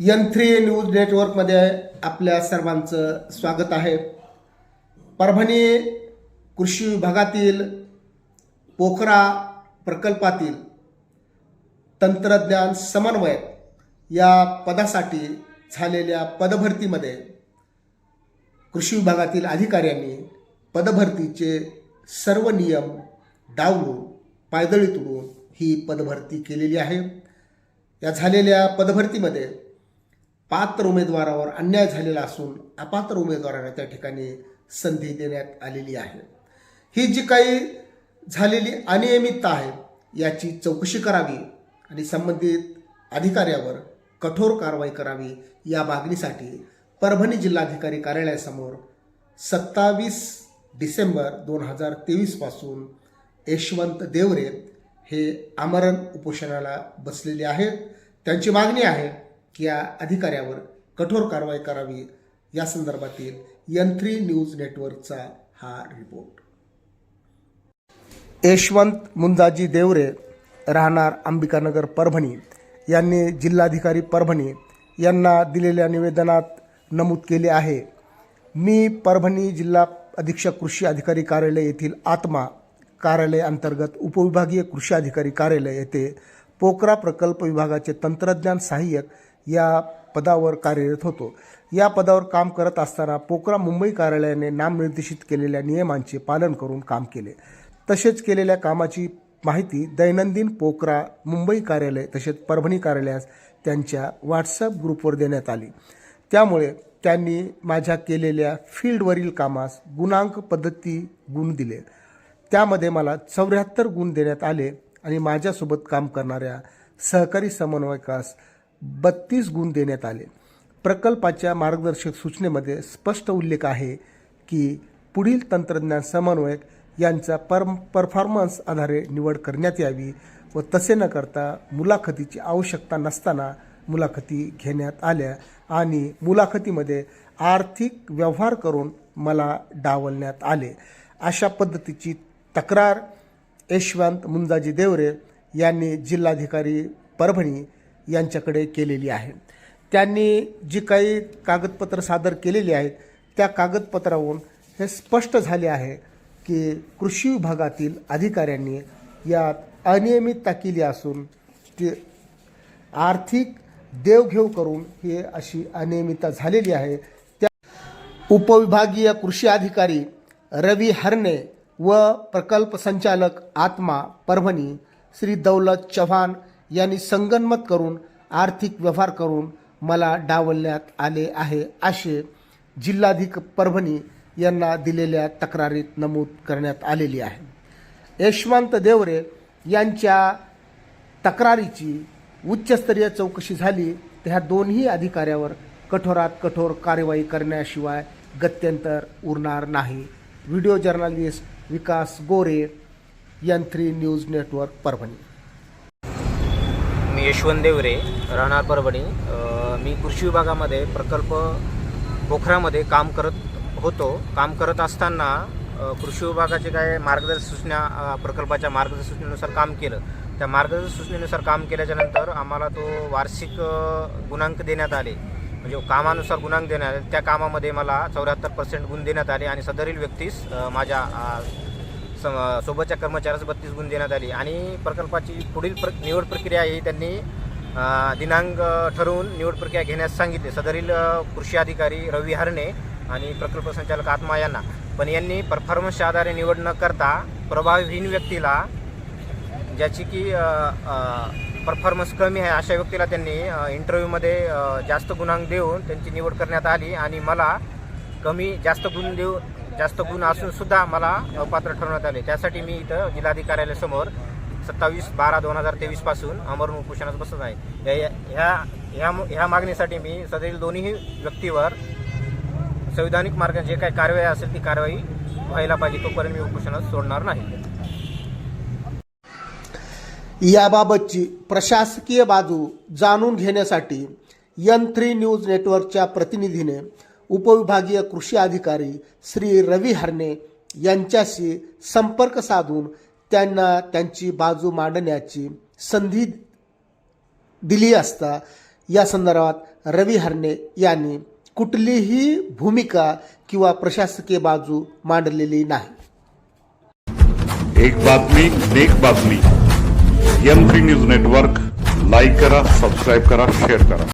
N three news नेटवर्कमध्ये आपल्या सर्वांचं स्वागत आहे. परभणी कृषी विभागातील पोखरा प्रकल्पातील तंत्रज्ञान समन्वय या पदासाठी झालेल्या पदभरतीमध्ये कृषी विभागातील अधिकाऱ्यांनी पदभरतीचे सर्व नियम डावलून पायदळी तुडून ही पदभरती केलेली आहे. या झालेल्या पदभरतीमध्ये पात्र उमेदवारावर अन्याय झालेला असून अपात्र उमेदवारांना त्या ठिकाणी संधी देण्यात आलेली आहे. ही जी काही झालेली अनियमितता आहे याची चौकशी करावी आणि संबंधित अधिकाऱ्यावर कठोर कारवाई करावी या मागणीसाठी परभणी जिल्हाधिकारी कार्यालयासमोर सत्तावीस डिसेंबर दोन हजार तेवीसपासून यशवंत देवरे हे आमरण उपोषणाला बसलेले आहेत. त्यांची मागणी आहे की या अधिकाऱ्यावर कठोर कारवाई करावी. या संदर्भातील एन थ्री न्यूज नेटवर्कचा हा रिपोर्ट यशवंत मुंजाजी देवरे राहणार अंबिकानगर परभणी यांनी जिल्हाधिकारी परभणी यांना दिलेल्या निवेदनात नमूद केले आहे. मी परभणी जिल्हा अधीक्षक कृषी अधिकारी कार्यालय येथील आत्मा कार्यालय अंतर्गत उपविभागीय कृषी अधिकारी कार्यालय येथे पोकरा प्रकल्प विभागाचे तंत्रज्ञान सहाय्यक या पदावर कार्यरत होतो. या पदावर काम करत असताना पोकरा मुंबई कार्यालयाने नामनिर्देशित केलेल्या नियमांचे पालन करून काम केले. तसेच केलेल्या कामाची माहिती दैनंदिन पोकरा मुंबई कार्यालय तसेच परभणी कार्यालयास त्यांच्या व्हॉट्सअप ग्रुपवर देण्यात आली. त्यामुळे त्यांनी माझ्या केलेल्या फील्डवरील कामास गुणांक पद्धती गुण दिले. त्यामध्ये मला चौऱ्याहत्तर गुण देण्यात आले आणि माझ्यासोबत काम करणाऱ्या सहकारी समन्वयकास बत्तीस गुण देण्यात आले. प्रकल्पाच्या मार्गदर्शक सूचनेमध्ये स्पष्ट उल्लेख आहे की पुढील तंत्रज्ञान समन्वयक यांचा पर परफॉर्मन्स आधारे निवड करण्यात यावी व तसे न करता मुलाखतीची आवश्यकता नसताना मुलाखती घेण्यात आल्या आणि मुलाखतीमध्ये आर्थिक व्यवहार करून मला डावलण्यात आले. अशा पद्धतीची तक्रार यशवंत मुंजाजी देवरे यांनी जिल्हाधिकारी परभणी यांच्याकडे केलेली आहे. त्यांनी जी काही कागदपत्र सादर केलेली आहेत त्या कागदपत्रावरून हे स्पष्ट झाले आहे की कृषी विभागातील अधिकाऱ्यांनी यात अनियमितता केली असून ते आर्थिक देवघेव करून हे अशी अनियमितता झालेली आहे. त्या उपविभागीय कृषी अधिकारी रवी हरणे व प्रकल्प संचालक आत्मा परभणी श्री दौलत चव्हाण यांनी संगनमत करून आर्थिक व्यवहार करून मला डावलण्यात आले आहे असे जिल्हाधिक परभणी यांना दिलेल्या तक्रारीत नमूद करण्यात आलेली आहे. यशवंत देवरे यांच्या तक्रारीची उच्चस्तरीय चौकशी झाली. तर ह्या दोन्ही अधिकाऱ्यावर कठोरात कठोर कार्यवाही करण्याशिवाय गत्यंतर उरणार नाही. Video journalist Vikas Gore N three news network Parbhani. Yashwant Deore राहणार परभणी. मी कृषी विभागामध्ये प्रकल्प पोखरामध्ये काम करत होतो. काम करत असताना कृषी विभागाचे काय मार्गदर्शक सूचना प्रकल्पाच्या मार्गदर्शक सूचनेनुसार काम केलं. त्या मार्गदर्शक सूचनेनुसार काम केल्याच्यानंतर आम्हाला तो वार्षिक गुणांक देण्यात आले. म्हणजे कामानुसार गुणांक देण्यात आले. त्या कामामध्ये मला चौऱ्याहत्तर पर्सेंट गुण देण्यात आले आणि सदरील व्यक्तीस माझ्या सम सोबतच्या कर्मचाऱ्यास बत्तीस गुण देण्यात आली. आणि प्रकल्पाची पुढील प्र निवड प्रक्रिया ही त्यांनी दिनांक ठरवून निवड प्रक्रिया घेण्यास सांगितले. सदरील कृषी अधिकारी रवी हरणे आणि प्रकल्प संचालक आत्मा यांना. पण यांनी परफॉर्मन्सच्या आधारे निवड न करता प्रभावहीन व्यक्तीला ज्याची की परफॉर्मन्स कमी आहे अशा व्यक्तीला त्यांनी इंटरव्ह्यूमध्ये जास्त गुणांक देऊन त्यांची निवड करण्यात आली. आणि मला कमी जास्त गुण देऊ जास्त गुण असून सुद्धा मला अपात्र ठरवण्यात आले. त्यासाठी मी इथं जिल्हाधिकाऱ्यालयासमोर सत्तावीस बारा दोन हजार तेवीसपासून अमरण उपोषणात बसत आहे. या- ह्या ह्या ह्या मागणीसाठी मी सदरील दोन्ही व्यक्तीवर संविधानिक मार्गाने जे काही कारवाई असेल ती कारवाई व्हायला पाहिजे तोपर्यंत मी उपोषणात सोडणार नाही. याबाबतची प्रशासकीय बाजू जाणून घेण्यासाठी एन थ्री न्यूज नेटवर्कच्या प्रतिनिधीने उपविभागीय कृषी अधिकारी श्री रवी हरणे यांच्याशी संपर्क साधून त्यांना त्यांची बाजू मांडण्याची संधी दिली असता या संदर्भात रवी हरणे यांनी कुठलीही भूमिका किंवा प्रशासकीय बाजू मांडलेली नाही. एक बातमी एक बातमी. M three news network like करा सबस्क्राईब करा शेअर करा.